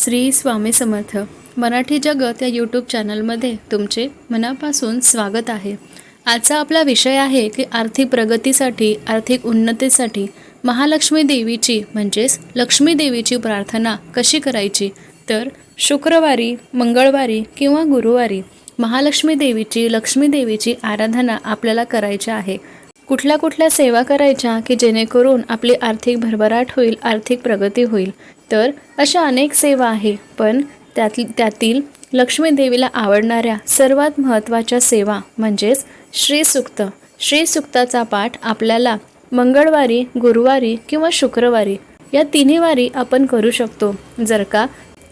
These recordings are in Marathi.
श्री स्वामी समर्थ. मराठी जगत या यूट्यूब चॅनलमध्ये तुमचे मनापासून स्वागत आहे. आजचा आपला विषय आहे की आर्थिक प्रगतीसाठी आर्थिक उन्नतीसाठी महालक्ष्मी देवीची म्हणजेच लक्ष्मी देवीची प्रार्थना कशी करायची? तर शुक्रवारी मंगळवारी किंवा गुरुवारी महालक्ष्मी देवीची लक्ष्मी देवीची आराधना आपल्याला करायची आहे. कुठल्या कुठल्या सेवा करायच्या की जेणेकरून आपली आर्थिक भरभराट होईल आर्थिक प्रगती होईल? तर अशा अनेक सेवा आहे पण त्यात त्यातील लक्ष्मी देवीला आवडणाऱ्या सर्वात महत्त्वाच्या सेवा म्हणजेच श्रीसुक्त. श्रीसुक्ताचा पाठ आपल्याला मंगळवारी गुरुवारी किंवा शुक्रवारी या तिन्ही वारी आपण करू शकतो. जर का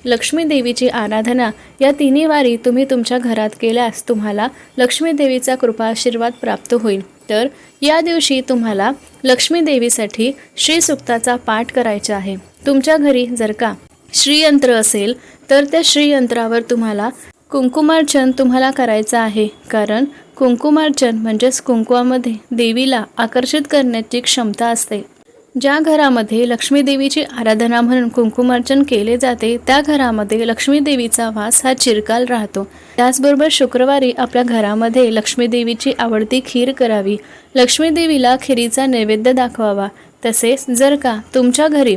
लक्ष्मी देवीची आराधना या तिन्ही वारी तुम्ही तुमच्या घरात केल्यास तुम्हाला लक्ष्मी देवीचा कृपा आशीर्वाद प्राप्त होईल. तर या दिवशी तुम्हाला लक्ष्मी देवीसाठी श्रीसुक्ताचा पाठ करायचा आहे. तुमच्या घरी जर का श्रीयंत्र असेल तर त्या श्रीयंत्रावर तुम्हाला कुंकुमार्चन तुम्हाला करायचं आहे. कारण कुंकुमार्चन म्हणजेच कुंकुमामध्ये देवीला आकर्षित करण्याची क्षमता असते. ज्या घरामध्ये लक्ष्मीदेवीची आराधना म्हणून कुंकुमार्चन केले जाते त्या घरामध्ये लक्ष्मीदेवीचा वास हा चिरकाल राहतो. त्याचबरोबर शुक्रवारी आपल्या घरामध्ये लक्ष्मीदेवीची आवडती खीर करावी. लक्ष्मीदेवीला खिरीचा नैवेद्य दाखवावा. तसेच जर का तुमच्या घरी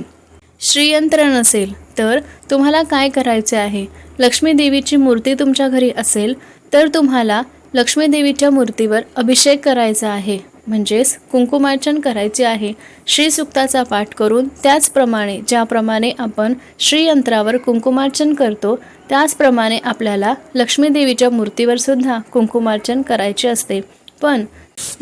श्रीयंत्र नसेल तर तुम्हाला काय करायचे आहे? लक्ष्मी देवीची मूर्ती तुमच्या घरी असेल तर तुम्हाला लक्ष्मी देवीच्या मूर्तीवर अभिषेक करायचा आहे. म्हणजेच कुंकुमार्चन करायचे आहे. श्रीसुक्ताचा पाठ करून त्याचप्रमाणे ज्याप्रमाणे आपण श्रीयंत्रावर कुंकुमार्चन करतो त्याचप्रमाणे आपल्याला लक्ष्मीदेवीच्या मूर्तीवर सुद्धा कुंकुमार्चन करायचे असते. पण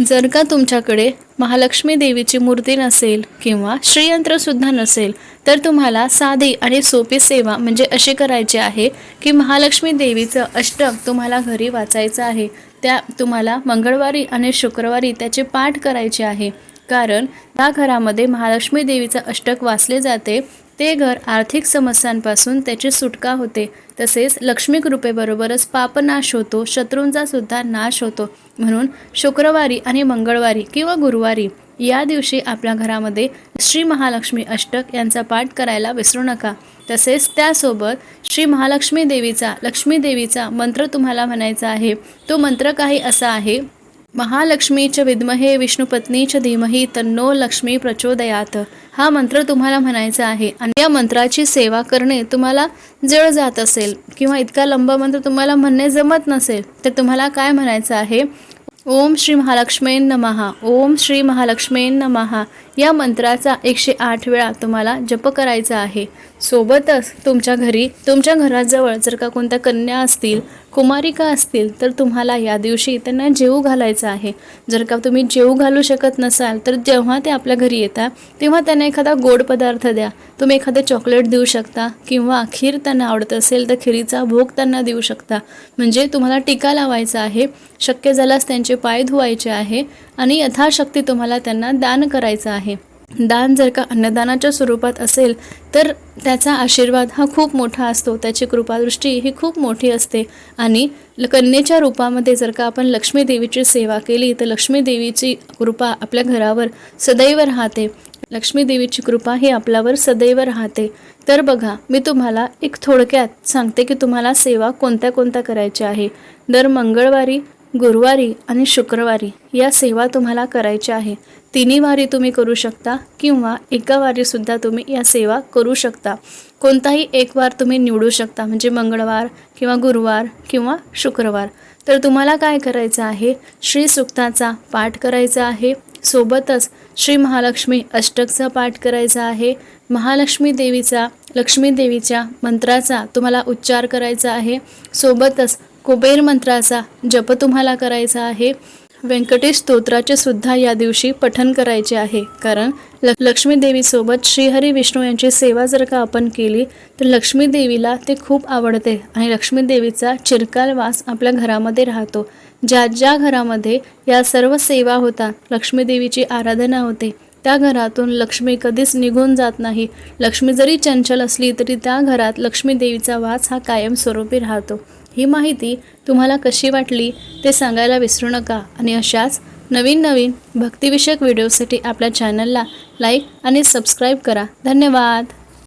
जर का तुमच्याकडे महालक्ष्मी देवीची मूर्ती नसेल किंवा श्रीयंत्रसुद्धा नसेल तर तुम्हाला साधी आणि सोपी सेवा म्हणजे अशी करायची आहे की महालक्ष्मी देवीचं अष्टक तुम्हाला घरी वाचायचं आहे. त्या तुम्हाला मंगळवारी आणि शुक्रवारी त्याचे पाठ करायचे आहे. कारण त्या घरामध्ये महालक्ष्मी देवीचं अष्टक वाचले जाते. ते घर आर्थिक समस्यांपासून त्याची सुटका होते. तसेच लक्ष्मी कृपेबरोबरच पापनाश होतो शत्रूंचा सुद्धा नाश होतो. म्हणून शुक्रवारी आणि मंगळवारी किंवा गुरुवारी या दिवशी आपल्या घरामध्ये श्री महालक्ष्मी अष्टक यांचा पाठ करायला विसरू नका. तसेच त्यासोबत श्री महालक्ष्मी देवीचा लक्ष्मी देवीचा मंत्र तुम्हाला म्हणायचा आहे. तो मंत्र काही असा आहे महालक्ष्मी च विद्महे विष्णुपत्नीच धीमही तन्नो लक्ष्मी प्रचोदयात. हा मंत्र तुम्हाला म्हणायचा आहे. आणि या मंत्राची सेवा करणे तुम्हाला जळ जात असेल किंवा इतका लंब मंत्र तुम्हाला म्हणणे जमत नसेल तर तुम्हाला काय म्हणायचं आहे? ओम श्री महालक्ष्मी नमहा ओम श्री महालक्ष्मी नमहा या मंत्राचा एकशे आठ वेळा तुम्हाला जप करायचा आहे. सोबतच तुमच्या घरी तुमच्या घराजवळ जर का कोणत्या कन्या असतील कुमारिका असतील तर तुम्हाला या दिवशी त्यांना जेऊ घालायचं आहे. जर का तुम्ही जेऊ घालू शकत नसाल तर जेव्हा ते आपल्या घरी येतात तेव्हा त्यांना एखादा गोड पदार्थ द्या. तुम्ही एखादं चॉकलेट देऊ शकता किंवा खीर त्यांना आवडत असेल तर खिरीचा भोग त्यांना देऊ शकता. म्हणजे तुम्हाला टीका लावायचा आहे. शक्य झाल्यास त्यांचे पाय धुवायचे आहे आणि यथाशक्ती तुम्हाला त्यांना दान करायचं आहे. दान जर का अन्नदानाच्या स्वरूपात असेल तर त्याचा आशीर्वाद हा खूप मोठा असतो. त्याची कृपादृष्टी ही खूप मोठी असते. आणि ल- कन्येच्या रूपामध्ये जर का आपण लक्ष्मी देवीची सेवा केली तर लक्ष्मी देवीची कृपा आपल्या घरावर सदैव राहते. लक्ष्मी देवीची कृपा ही आपल्यावर सदैव राहते. तर बघा मी तुम्हाला एक थोडक्यात सांगते की तुम्हाला सेवा कोणत्या कोणत्या करायची आहे. दर मंगळवारी गुरुवारी आणि शुक्रवारी या सेवा तुम्हाला करायच्या आहे. तिन्ही वारी तुम्ही करू शकता किंवा एका वारीसुद्धा तुम्ही या सेवा करू शकता. कोणताही एक वार तुम्ही निवडू शकता म्हणजे मंगळवार किंवा गुरुवार किंवा शुक्रवार. तर तुम्हाला काय करायचं आहे? श्री सुक्ताचा पाठ करायचा आहे. सोबतच श्री महालक्ष्मी अष्टकचा पाठ करायचा आहे. महालक्ष्मी देवीचा लक्ष्मी देवीच्या मंत्राचा तुम्हाला उच्चार करायचा आहे. सोबतच कुबेर मंत्राचा जप तुम्हाला करायचा आहे. व्यंकटेश स्तोत्राचे सुद्धा या दिवशी पठन करायचे आहे. कारण ल लक्ष्मीदेवीसोबत श्रीहरी विष्णू यांची सेवा जर का आपण केली तर लक्ष्मीदेवीला ते खूप आवडते आणि लक्ष्मीदेवीचा चिरकाल वास आपल्या घरामध्ये राहतो. ज्या ज्या घरामध्ये या सर्व सेवा होतात लक्ष्मीदेवीची आराधना होते त्या घरातून लक्ष्मी कधीच निघून जात नाही. लक्ष्मी जरी चंचल असली तरी त्या घरात लक्ष्मीदेवीचा वास हा कायमस्वरूपी राहतो. ही माहिती तुम्हाला कशी वाटली ते सांगायला विसरू नका. आणि अशाच नवीन नवीन भक्तिविषयक व्हिडिओसाठी आपल्या चॅनलला लाईक आणि सबस्क्राईब करा. धन्यवाद.